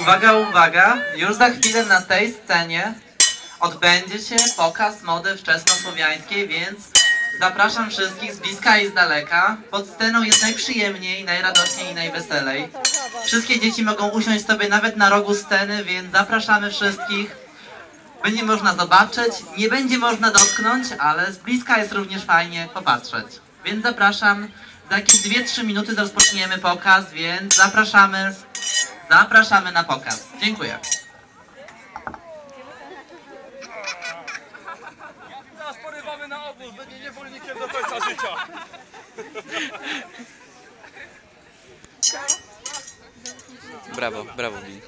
Uwaga, uwaga! Już za chwilę na tej scenie odbędzie się pokaz mody wczesnosłowiańskiej, więc zapraszam wszystkich z bliska i z daleka. Pod sceną jest najprzyjemniej, najradośniej i najweselej. Wszystkie dzieci mogą usiąść sobie nawet na rogu sceny, więc zapraszamy wszystkich. Będzie można zobaczyć, nie będzie można dotknąć, ale z bliska jest również fajnie popatrzeć. Więc zapraszam, za jakieś 2-3 minuty rozpoczniemy pokaz, więc zapraszamy, zapraszamy na pokaz. Dziękuję. Nas porywamy na obóz, będzie niewolnikiem do końca życia. Brawo, brawo Billy.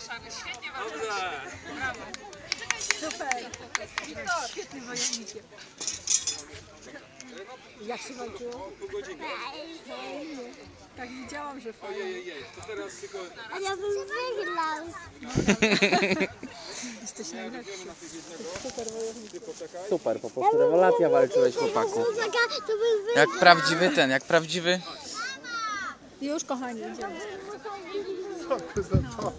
Jak się walczyło? Tak widziałam, że fajnie. Ojej, to teraz tylko A ja bym wygrał. Jesteś najlepszy. Super, po prostu rewelacja walczyłeś chłopaku. Jak prawdziwy ten, jak prawdziwy... Już kochani, idziemy. wygrał.